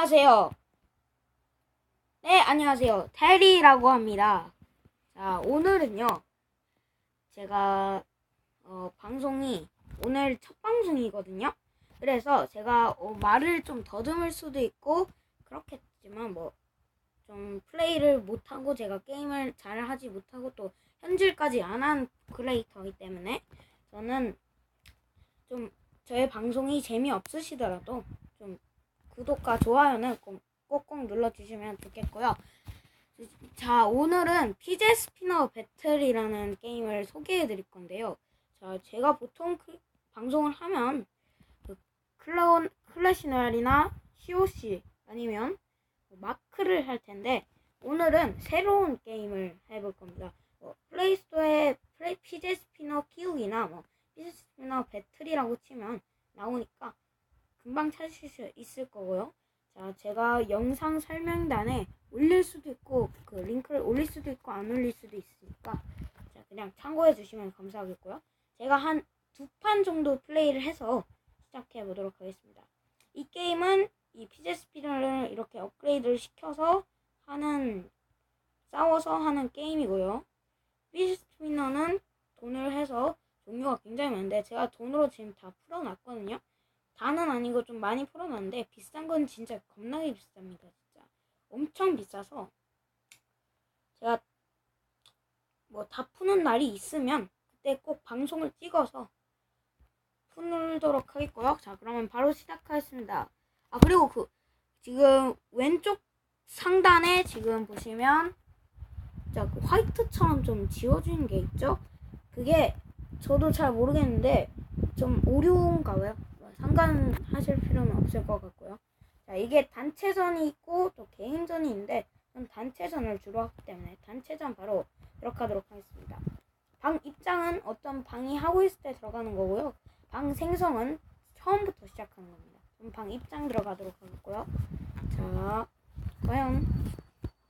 안녕하세요. 네, 안녕하세요. 테리라고 합니다. 자, 오늘은요. 제가 어, 방송이 오늘 첫 방송이거든요. 그래서 제가 어, 말을 좀 더듬을 수도 있고 그렇겠지만 뭐 좀 플레이를 못하고 제가 게임을 잘 하지 못하고 또 현질까지 안 한 크리에이터이기 때문에 저는 좀 저의 방송이 재미없으시더라도 좀 구독과 좋아요는 꼭, 꼭꼭 눌러주시면 좋겠고요. 자, 오늘은 피제 스피너 배틀이라는 게임을 소개해 드릴 건데요. 자, 제가 보통 그 방송을 하면 그 클라운, 클래시널이나 COC 아니면 뭐 마크를 할 텐데 오늘은 새로운 게임을 해볼 겁니다. 뭐 플레이스토어에 플레이, 피제 스피너 키우기나 뭐 피제 스피너 배틀이라고 치면 나오니까 금방 찾으실 수 있을 거고요. 자, 제가 영상 설명단에 올릴 수도 있고 그 링크를 올릴 수도 있고 안 올릴 수도 있으니까 자, 그냥 참고해 주시면 감사하겠고요. 제가 한 두 판 정도 플레이를 해서 시작해 보도록 하겠습니다. 이 게임은 이 피제 스피너를 이렇게 업그레이드를 시켜서 하는 싸워서 하는 게임이고요. 피제 스피너는 돈을 해서 종류가 굉장히 많은데 제가 돈으로 지금 다 풀어놨거든요. 다는 아니고 좀 많이 풀어놨는데 비싼 건 진짜 겁나게 비쌉니다. 진짜 엄청 비싸서 제가 뭐 다 푸는 날이 있으면 그때 꼭 방송을 찍어서 풀도록 하겠고요. 자 그러면 바로 시작하겠습니다. 아 그리고 그 지금 왼쪽 상단에 지금 보시면 자, 그 화이트처럼 좀 지워진 게 있죠? 그게 저도 잘 모르겠는데 좀 오류인가 봐요. 뭐 상관하실 필요는 없을 것 같고요. 자, 이게 단체전이 있고 또 개인전이 있는데 전 단체전을 주로 하기 때문에 단체전 바로 들어가도록 하겠습니다. 방 입장은 어떤 방이 하고 있을 때 들어가는 거고요. 방 생성은 처음부터 시작하는 겁니다. 그럼 방 입장 들어가도록 하겠고요. 자, 과연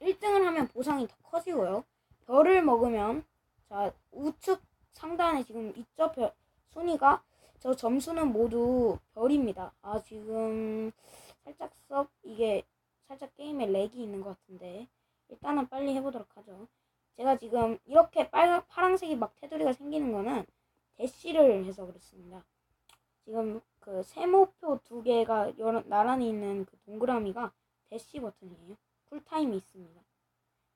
1등을 하면 보상이 더 커지고요. 별을 먹으면 자 우측 상단에 지금 있죠 별 순위가 저 점수는 모두 별입니다. 아 지금 살짝 썩 이게 살짝 게임에 렉이 있는 것 같은데 일단은 빨리 해보도록 하죠. 제가 지금 이렇게 빨 파란색이 막 테두리가 생기는 거는 대시를 해서 그렇습니다. 지금 그 세모표 두 개가 여러, 나란히 있는 그 동그라미가 대시 버튼이에요. 쿨타임이 있습니다.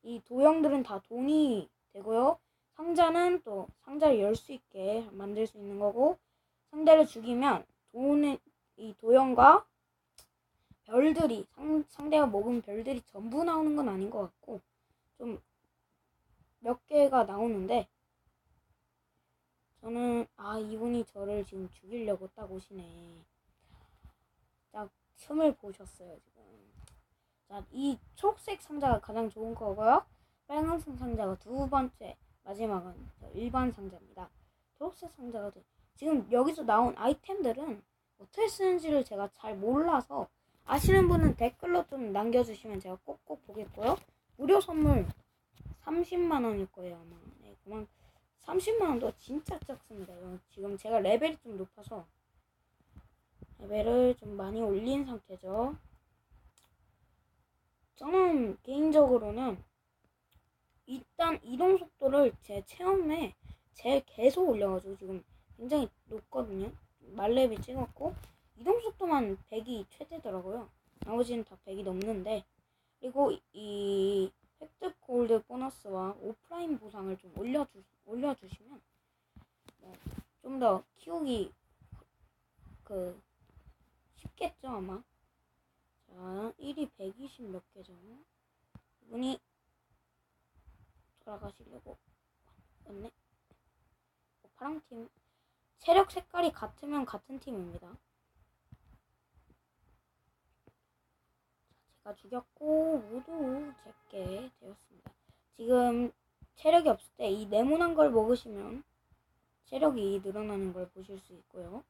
이 도형들은 다 돈이 되고요. 상자는 또 상자를 열 수 있게 만들 수 있는 거고 상대를 죽이면 돈의 이 도형과 별들이 상, 상대가 먹은 별들이 전부 나오는 건 아닌 것 같고 좀 몇 개가 나오는데 저는 아 이분이 저를 지금 죽이려고 딱 오시네. 딱 틈을 보셨어요 지금. 자, 이 초록색 상자가 가장 좋은 거고요. 빨간색 상자가 두 번째, 마지막은 일반 상자입니다. 초록색 상자가 돼- 지금 여기서 나온 아이템들은 어떻게 쓰는지를 제가 잘 몰라서 아시는 분은 댓글로 좀 남겨주시면 제가 꼭꼭 보겠고요. 무료 선물 30만 원일 거예요 아마. 네, 그만 30만 원도 진짜 적습니다. 지금 제가 레벨이 좀 높아서 레벨을 좀 많이 올린 상태죠. 저는 개인적으로는 일단 이동 속도를 제 체험에 제일 계속 올려가지고 지금 굉장히 높거든요. 말렙이 찍었고 이동 속도만 100이 최대더라고요. 나머지는 다 100이 넘는데 그리고 이 획득 골드 보너스와 오프라인 보상을 좀 올려주 올려주시면 뭐 좀더 키우기 그 쉽겠죠 아마. 자, 1이 120 몇 개죠. 이분이 돌아가시려고 왔네. 어, 파랑팀. 체력 색깔이 같으면 같은 팀입니다. 자, 제가 죽였고 모두 제게 되었습니다. 지금 체력이 없을 때 이 네모난 걸 먹으시면 체력이 늘어나는 걸 보실 수 있고요.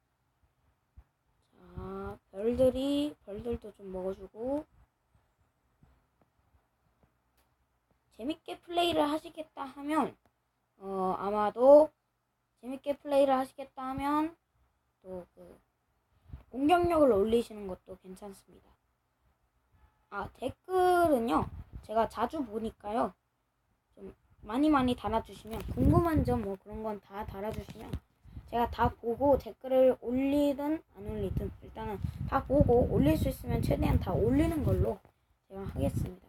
자, 별들이 별들도 좀 먹어주고 재밌게 플레이를 하시겠다 하면 어, 아마도 재밌게 플레이를 하시겠다 하면 또 그 공격력을 올리시는 것도 괜찮습니다. 아 댓글은요 제가 자주 보니까요 좀 많이 많이 달아주시면 궁금한 점 뭐 그런 건 다 달아주시면 제가 다 보고 댓글을 올리든 안 올리든 일단은 다 보고 올릴 수 있으면 최대한 다 올리는 걸로 제가 하겠습니다.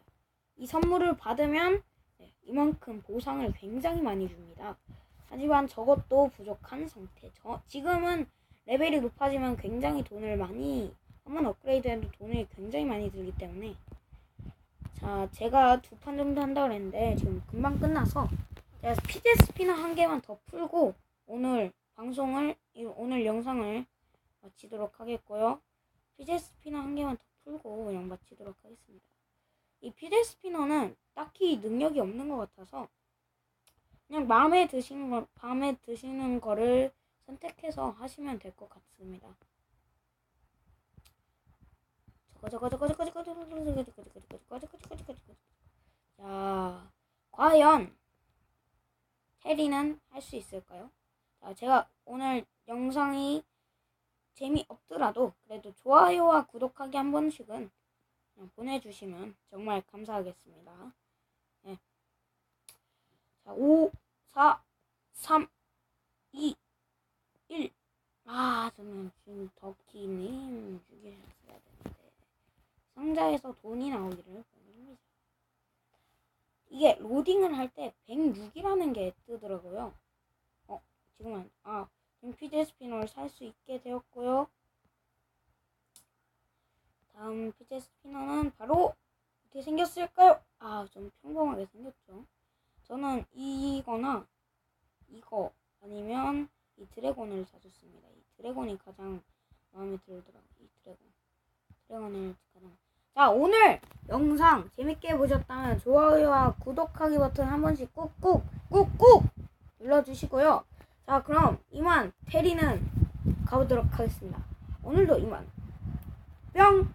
이 선물을 받으면 네, 이만큼 보상을 굉장히 많이 줍니다. 하지만 저것도 부족한 상태. 저, 지금은 레벨이 높아지면 굉장히 돈을 많이 한번 업그레이드해도 돈이 굉장히 많이 들기 때문에 자 제가 두 판 정도 한다고 그랬는데 지금 금방 끝나서 제가 스피너 한 개만 더 풀고 오늘 방송을 이- 오늘 영상을 마치도록 하겠고요. 피제 스피너 한 개만 더 풀고 그냥 마치도록 하겠습니다. 이 피제 스피너는 딱히 능력이 없는 것 같아서 그냥 마음에 드시는 거 마음에 드시는 거를 선택해서 하시면 될 것 같습니다. 자 과연 테리는 할 수 있을까요? 자 제가 오늘 영상이 재미없더라도 그래도 좋아요와 구독하기 한 번씩은 보내주시면 정말 감사하겠습니다. 네. 자, 5, 4, 3, 2, 1. 아, 저는 지금 덕키님 죽이셨어야 되는데. 상자에서 돈이 나오기를 바랍니다. 이게 로딩을 할 때 106이라는 게 뜨더라고요. 어, 지금은, 아, 지금 피제 스피너를 살 수 있게 되었고요. 다음 피제 스피너는 바로 어떻게 생겼을까요? 아, 좀 평범하게 생겼죠. 저는 이거나 이거 아니면 이 드래곤을 사줬습니다. 이 드래곤이 가장 마음에 들더라고요. 이 드래곤. 드래곤을 가장. 자, 오늘 영상 재밌게 보셨다면 좋아요와 구독하기 버튼 한 번씩 꾹꾹 꾹꾹 눌러주시고요. 자, 그럼 이만 테리는 가보도록 하겠습니다. 오늘도 이만 뿅!